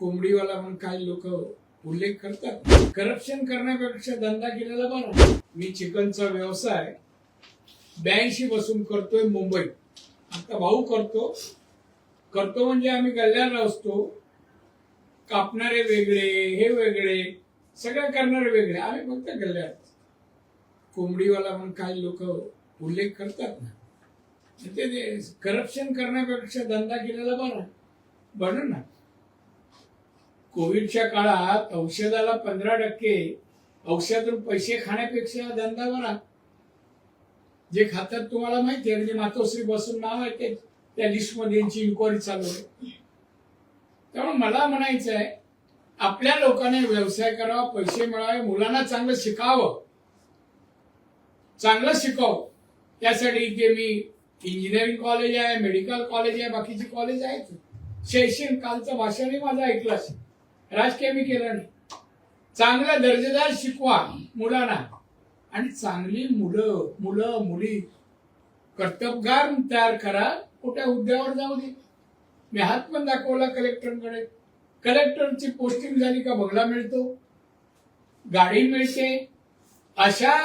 कोंबडीवाला म्हणून काही लोक उल्लेख करतात? करप्शन करण्यापेक्षा धंदा केलेला बरा मी चिकनचा व्यवसाय ब्याऐंशी बसून करतोय मुंबईत आता भाऊ करतो. करतो म्हणजे आम्ही गल्ल्याला असतो. कापणारे वेगळे हे वेगळे सगळे करणारे वेगळे. आम्ही फक्त गल्ल्यात कोंबडीवाला म्हणून काही लोक उल्लेख करतात ना? म्हणजे ते करप्शन करण्यापेक्षा धंदा केलेला बरा बरं ना? कोविडच्या काळात औषधाला पंधरा टक्के औषधातून पैसे खाण्यापेक्षा धंदा बरा. जे खातात तुम्हाला माहिती आहे म्हणजे मातोश्री बसून नाव आहे ते त्या लिस्टमध्ये यांची इन्क्वायरी चालू आहे. त्यामुळे मला म्हणायचं आहे आपल्या लोकांनी व्यवसाय करावा पैसे मिळावे मुलांना चांगलं शिकावं. चांगलं शिकावं. त्यासाठी इथे मी इंजिनिअरिंग कॉलेज आहे मेडिकल कॉलेज आहे बाकीची कॉलेज आहेत. शैक्षणिक कालचं भाषणही माझं ऐकलं असेल. राजकीय मी केलं चांगला दर्जेदार शिकवा मुलांना. आणि चांगली मुलं मुलं मुली कर्तबगार तयार करा. कुठ्या हुद्द्यावर जाऊ दे. मी हात पण दाखवला कलेक्टरकडे. कलेक्टरची पोस्टिंग झाली का बंगला मिळतो. गाडी मिळते. अशा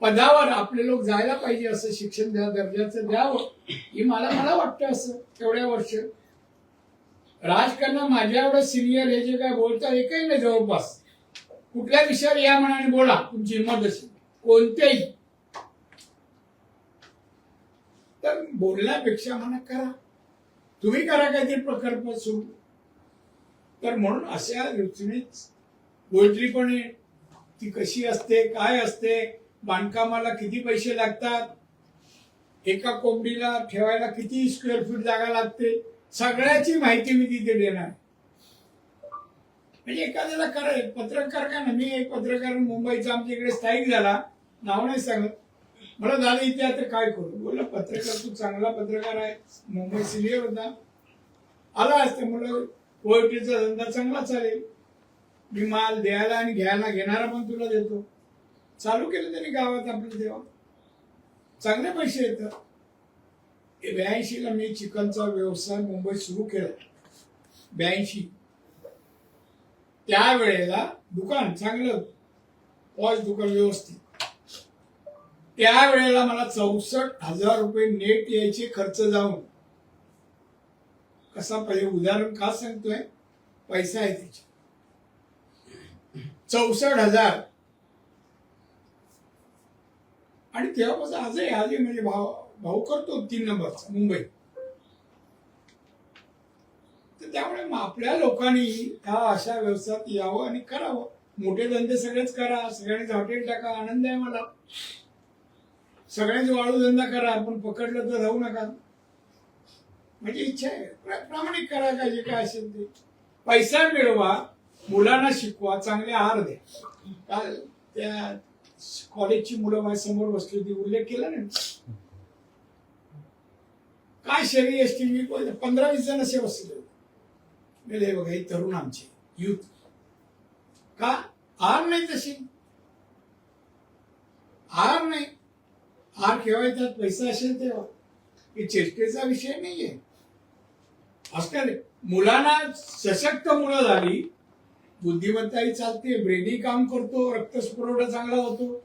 पदावर आपले लोक जायला पाहिजे असं शिक्षण द्या दर्जाचं द्यावं. ही मला मला वाटतं असं तेवढ्या वर्ष. राजकारण माझ्या एवढं सिनियर हे जे काय बोलतात एकही नाही जवळपास. कुठल्या विषयावर या मनाने बोला तुमची हिंमत असेल. कोणत्याही. तर बोलण्यापेक्षा म्हणा करा. तुम्ही करा काहीतरी प्रकल्प सुरू. तर म्हणून अशा दृष्टीनेच पोल्ट्री पण आहे. ती कशी असते काय असते बांधकामाला किती पैसे लागतात एका कोंबडीला ठेवायला किती स्क्वेअर फीट जागा लागते सगळ्याची माहिती मी तिथे देणार. म्हणजे एखाद्याला करा पत्रकार का ना मी एक पत्रकार मुंबईचा आमच्या इकडे स्थायिक झाला नाव नाही सांगत. मला झालं इथे आता काय करू? बोललं पत्रकार तू चांगला पत्रकार आहे. मुंबई सिनियर होता. आला असते म्हणलं पोएट्रीचा धंदा चांगला चालेल. मी माल द्यायला आणि घ्यायला घेणारा पण तुला देतो. चालू केलं तरी गावात आपलं तेव्हा चांगले पैसे येतात. ब्याऐंशीला मी चिकनचा व्यवसाय मुंबईत सुरू केला. ब्याऐंशी. त्यावेळेला दुकान चांगलं पॉज दुकान व्यवस्थित. त्यावेळेला मला चौसष्ट हजार रुपये नेट यायचे खर्च जाऊन. कसा पहिले उदाहरण का सांगतोय? पैसा आहे त्याचे चौसष्ट हजार. आणि तेव्हापासून आजही आजही म्हणजे भाव भाऊ करतो तीन नंबरचा मुंबई. तर त्यामुळे मग आपल्या लोकांनी ह्या अशा व्यवसायात यावं आणि करावं. मोठे धंदे सगळेच करा सगळ्यांनीच हॉटेल टाका आनंद आहे मला. सगळ्यांनी वाळू धंदा करा आपण पकडलं तर राहू नका. म्हणजे इच्छा आहे प्रामाणिक करा का जे काय असेल ते. पैसा मिळवा मुलांना शिकवा चांगले आहार द्या. काल त्या कॉलेजची मुलं माझ्यासमोर बसली होती उल्लेख केला ना? काय शरीर असते मी पंधरा वीस जण असे बसले गेले बघा हे तरुण आमचे युथ. का? आर नाही तशी आर नाही. आर केव्हा त्यात पैसा असेल तेव्हा. हे चेष्टेचा विषय नाहीये. आजकाल मुलांना सशक्त मुलं झाली बुद्धिमत्ताही चालते ब्रेनी काम करतो रक्तपुरवठा चांगला होतो.